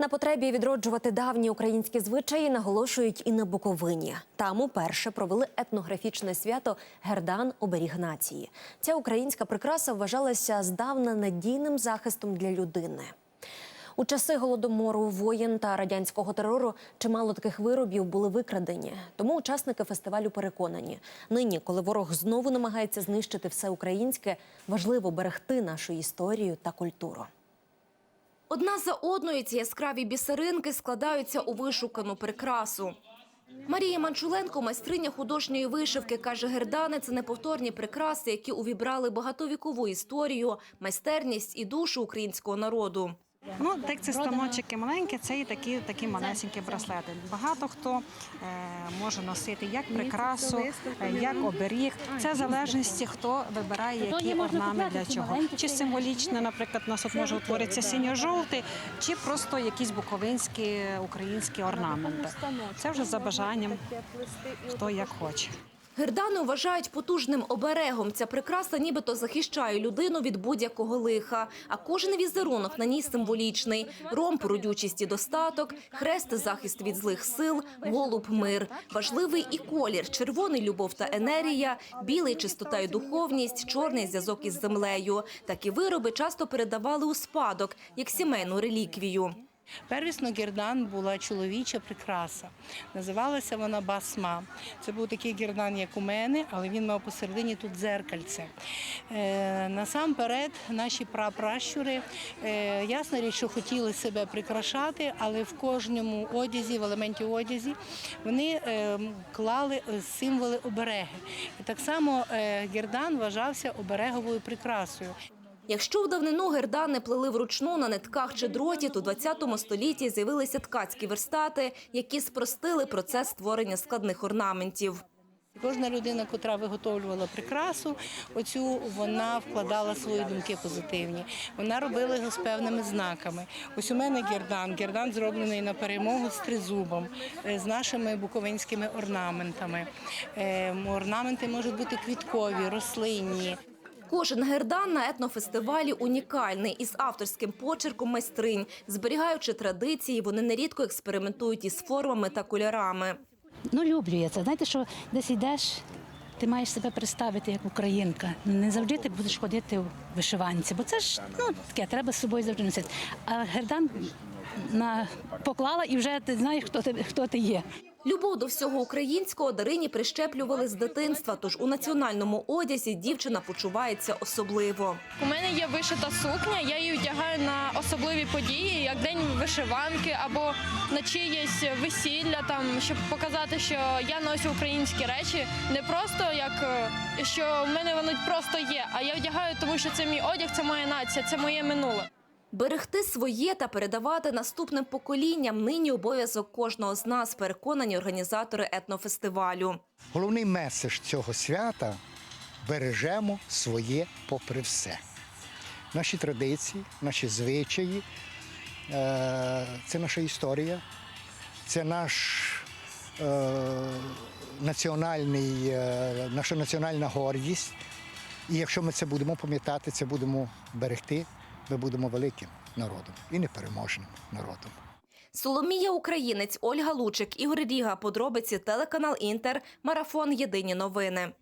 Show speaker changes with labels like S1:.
S1: На потребі відроджувати давні українські звичаї наголошують і на Буковині. Там уперше провели етнографічне свято Гердан оберіг нації. Ця українська прикраса вважалася здавна надійним захистом для людини. У часи голодомору, воєн та радянського терору чимало таких виробів були викрадені. Тому учасники фестивалю переконані, нині, коли ворог знову намагається знищити все українське, важливо берегти нашу історію та культуру.
S2: Одна за одною ці яскраві бісеринки складаються у вишукану прикрасу. Марія Манчуленко, майстриня художньої вишивки, каже, гердани – це неповторні прикраси, які увібрали багатовікову історію, майстерність і душу українського народу.
S3: Ну, так це станочки маленькі, це і такі, такі малесенькі браслети. Багато хто е, може носити як прикрасу, е, як оберіг. Це в залежності, хто вибирає, який орнамент для чого. Чи символічно, наприклад, у нас от може утворитися синьо-жовтий, чи просто якісь буковинські українські орнаменти. Це вже за бажанням, хто як хоче.
S2: Гердани вважають потужним оберегом. Ця прикраса нібито захищає людину від будь-якого лиха. А кожен візерунок на ній символічний. Ромб – родючість і достаток, хрест – захист від злих сил, голуб – мир. Важливий і колір – червоний – любов та енергія, білий – чистота і духовність, чорний – зв'язок із землею. Такі вироби часто передавали у спадок, як сімейну реліквію.
S4: Первісно гірдан була чоловіча прикраса. Називалася вона басма. Це був такий гірдан, як у мене, але він мав посередині тут дзеркальце. Е, насамперед, наші прапращури, е, ясна річ, що хотіли себе прикрашати, але в кожному одязі, в елементі одязі, вони е, клали е, символи обереги. І так само е, гірдан вважався обереговою прикрасою.
S2: Якщо в давнину гердани плели вручну на нитках чи дроті, то у 20 столітті з'явилися ткацькі верстати, які спростили процес створення складних орнаментів.
S4: Кожна людина, котра виготовлювала прикрасу, оцю вона вкладала свої думки позитивні. Вона робила його з певними знаками. Ось у мене гердан. Гердан зроблений на перемогу з тризубом, е, з нашими буковинськими орнаментами. Е, Орнаменти можуть бути квіткові, рослинні.
S2: Кожен гердан на етнофестивалі унікальний із авторським почерком майстринь. Зберігаючи традиції, вони нерідко експериментують із формами та кольорами.
S5: Ну, люблю я це. Знаєте, що десь йдеш, ти маєш себе представити як українка. Не завжди ти будеш ходити в вишиванці, бо це ж ну, таке, треба з собою завжди носити. А гердан на, поклала і вже ти знаєш, хто ти, хто ти є.
S2: Любов до всього українського Дарині прищеплювали з дитинства, тож у національному одязі дівчина почувається особливо.
S6: У мене є вишита сукня, я її одягаю на особливі події, як день вишиванки або на чиєсь весілля, там щоб показати, що я ношу українські речі, не просто як е, що в мене воно просто є, а я одягаю, тому що це мій одяг, це моя нація, це моє минуле.
S2: Берегти своє та передавати наступним поколінням нині обов'язок кожного з нас, переконані організатори етнофестивалю.
S7: Головний меседж цього свята бережемо своє попри все. Наші традиції, наші звичаї, е, це наша історія, це наш е, національний, е, наша національна гордість. І якщо ми це будемо пам'ятати, це будемо берегти, ми будемо великим народом і непереможним народом.
S2: Соломія Українець, Ольга Лучик, Ігор Ріга. Подробиці телеканал Інтер. Марафон Єдині новини.